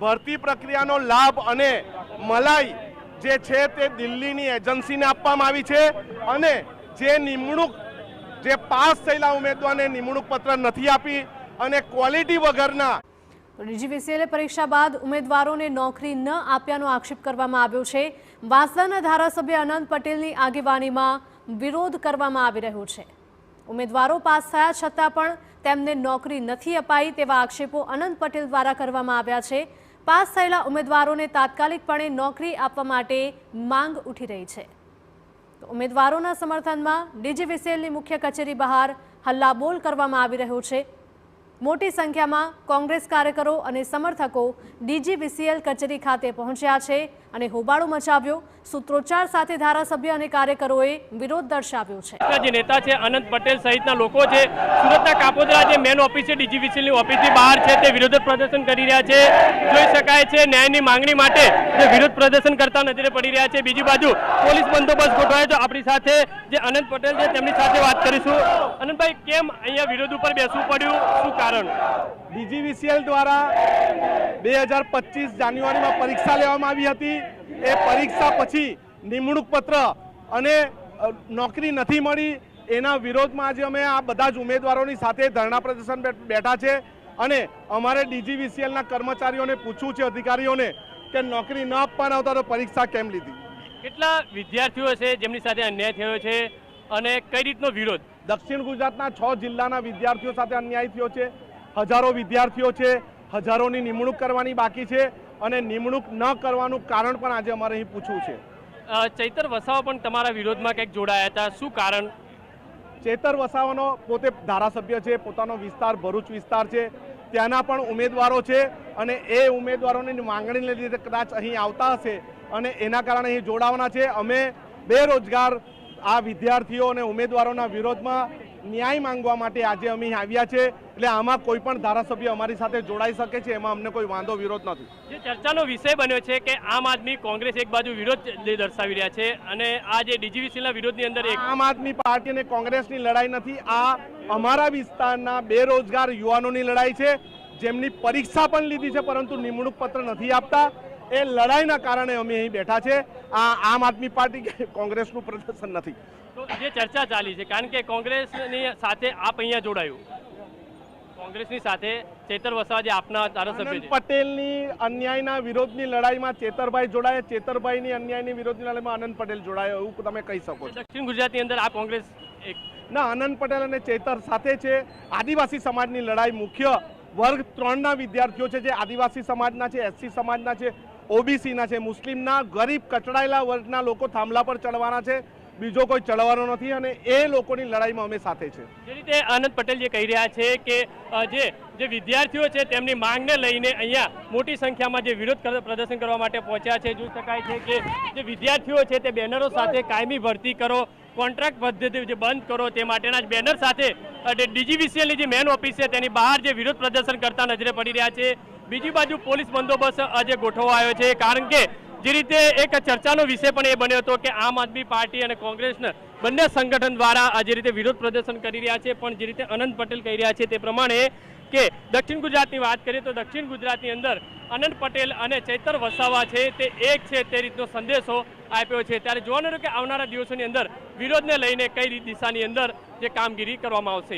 ભરતી પ્રક્રિયાનો લાભ અને મલાઈ જે છે તે દિલ્હીની એજન્સીને આપવામાં આવી છે અને જે નિમણૂક, જે પાસ થયેલા ઉમેદવારને નિમણૂક પત્ર નથી આપી અને ક્વોલિટી વગરના ડીજીવીસીએલે પરીક્ષા બાદ ઉમેદવારોને નોકરી ન આપ્યાનો આક્ષેપ કરવામાં આવ્યો છે. વાંસદાના ધારાસભ્ય અનંત પટેલની આગેવાનીમાં વિરોધ કરવામાં આવી રહ્યો છે. ઉમેદવારો પાસ થયા છતાં પણ તેમને નોકરી નથી અપાઈ તેવા આક્ષેપો અનંત પટેલ દ્વારા કરવામાં આવ્યા છે. પાસ થયેલા ઉમેદવારોને તાત્કાલિકપણે નોકરી આપવા માટે માંગ ઉઠી રહી છે. ઉમેદવારોના સમર્થનમાં ડીજીવીસીએલની મુખ્ય કચેરી બહાર હલ્લાબોલ કરવામાં આવી રહ્યો છે. મોટી સંખ્યામાં કોંગ્રેસ કાર્યકરો અને સમર્થકો ડીજીવીસીએલ કચેરી ખાતે પહોંચ્યા છે અને હોબાળો મચાવ્યો. સૂત્રોચ્ચાર સાથે ધારાસભ્ય અને કાર્યકરોએ વિરોધ દર્શાવ્યો છે. જે નેતા છે, અનંત પટેલ સહિતના લોકો છે, સુરતના કાપોદરા જે મેન ઓફિસ છે ડીજીવીસીની ઓફિસની બહાર છે, તે વિરોધ પ્રદર્શન કરી રહ્યા છે. જોઈ શકાય છે, ન્યાયની માંગણી માટે જે વિરોધ પ્રદર્શન કરતા નજરે પડી રહ્યા છે. બીજી બાજુ પોલીસ બંદોબસ્ત ગોઠવાયો છે. આપણી સાથે જે અનંત પટેલ છે, તેમની સાથે વાત કરીશું. અનંતભાઈ, કેમ અહીંયા વિરોધ ઉપર બેસવું પડ્યું? શું કારણ ડીજીવીસીએલ દ્વારા બે હજાર પચીસ જાન્યુઆરીમાં પરીક્ષા લેવામાં આવી હતી. એ પરીક્ષા પછી નિમણૂક પત્ર અને નોકરી નથી મળી. એના વિરોધમાં આજે અમે આ બધા જ ઉમેદવારોની સાથે ધરણા પ્રદર્શન બેઠા છે અને અમારે ડીજીવીસીએલના કર્મચારીઓને પૂછવું છે, અધિકારીઓને, કે નોકરી ન આપવાના આવતા તો પરીક્ષા કેમ લીધી? કેટલા વિદ્યાર્થીઓ છે જેમની સાથે અન્યાય થયો છે? અને કઈ રીતનો વિરોધ? દક્ષિણ ગુજરાતના છ જિલ્લાના વિદ્યાર્થીઓ સાથે અન્યાય થયો છે હજારો વિદ્યાર્થીઓ છે હજારોની નિમણૂક કરવાની બાકી છે અને નિમણૂક ન કરવાનું કારણ પણ આજે અમારે અહીં પૂછવું છે. ચૈતર વસાવા પણ તમારા વિરોધમાં કંઈક જોડાયા હતા. શું કારણ? ચેતર વસાવાનો પોતે ધારાસભ્ય છે પોતાનો વિસ્તાર ભરૂચ વિસ્તાર છે ત્યાંના પણ ઉમેદવારો છે અને એ ઉમેદવારોની માંગણીને લીધે કદાચ અહીં આવતા હશે અને એના કારણે અહીં જોડાવાના છે. અમે બેરોજગાર આ વિદ્યાર્થીઓ અને ઉમેદવારોના વિરોધમાં ન્યાય માંગવા માટે આજે અમે આવ્યા છે. એટલે આમાં કોઈ પણ ધારાસભ્ય અમારી સાથે જોડાઈ શકે છે એમાં અમને કોઈ વાંધો વિરોધ નથી. જે ચર્ચાનો વિષય બન્યો છે કે આમ આદમી કોંગ્રેસ એક બાજુ વિરોધ દર્શાવી રહ્યા છે અને આ જે ડીજીવીસીના વિરોધની અંદર આમ આદમી પાર્ટી અને કોંગ્રેસની લડાઈ નથી. આ અમારા વિસ્તારના બેરોજગાર યુવાનોની લડાઈ છે. જેમની પરીક્ષા પણ લીધી છે પરંતુ નિમણૂક પત્ર નથી આપતા. એ લડાઈના કારણે અમે અહીં બેઠા છે. આમ આદમી પાર્ટી કે કોંગ્રેસનું પ્રદર્શન નથી. તો જે ચર્ચા ચાલી છે કારણ કે કોંગ્રેસની સાથે આપ અહીંયા જોડાયું. કોંગ્રેસની સાથે ચેતર વસાવા જે આપના ધારાસભ્ય છે. પટેલની અન્યાયના વિરોધની લડાઈમાં ચેતરભાઈ જોડાયા. ચેતરભાઈની અન્યાયની વિરોધની લડાઈમાં આનંદ પટેલ જોડાયો એવું તમે કહી શકો છો. દક્ષિણ ગુજરાતની અંદર આ કોંગ્રેસ એક ના આનંદ પટેલ અને ચેતર સાથે છે. આદિવાસી સમાજની લડાઈ મુખ્ય વર્ગ ત્રણના વિદ્યાર્થીઓ છે જે આદિવાસી સમાજના છે એસસી સમાજના છે ઓબીસીના છે, મુસ્લિમના, ગરીબ, કચડાયેલા વર્ગના લોકો થાંભલા પર ચડવાના છે. બીજો કોઈ ચડવાનો નથી અને એ લોકોની લડાઈમાં અમે સાથે છે. જે રીતે આનંદ પટેલ જે કહી રહ્યા છે કે જે જે વિદ્યાર્થીઓ છે તેમની માંગને લઈને અહીંયા મોટી સંખ્યામાં જે વિરોધ પ્રદર્શન કરવા માટે પહોંચ્યા છે. જોઈ શકાય છે કે જે વિદ્યાર્થીઓ છે તે બેનરો સાથે કાયમી ભરતી કરો, કોન્ટ્રાક્ટ પદ્ધતિ જે બંધ કરો તે માટેના જ બેનર સાથે ડીજીવીસીએલની જે મેન ઓફિસ છે તેની બહાર જે વિરોધ પ્રદર્શન કરતા નજરે પડી રહ્યા છે. બીજી બાજુ પોલીસ બંદોબસ્ત આજે ગોઠવાયો છે, કારણ કે જે રીતે એક ચર્ચાનો વિષય પણ એ બન્યો હતો કે આમ આદમી પાર્ટી અને કોંગ્રેસના બંને સંગઠન દ્વારા આ જે રીતે વિરોધ પ્રદર્શન કરી રહ્યા છે, પણ જે રીતે અનંત પટેલ કહી રહ્યા છે તે પ્રમાણે કે દક્ષિણ ગુજરાતની વાત કરીએ તો દક્ષિણ ગુજરાતની અંદર અનંત પટેલ અને ચૈતર વસાવા છે, તે એક છે તે રીતનો સંદેશો આપ્યો છે. ત્યારે જોવાનું કે આવનારા દિવસોની અંદર વિરોધને લઈને કઈ દિશાની અંદર જે કામગીરી કરવામાં આવશે.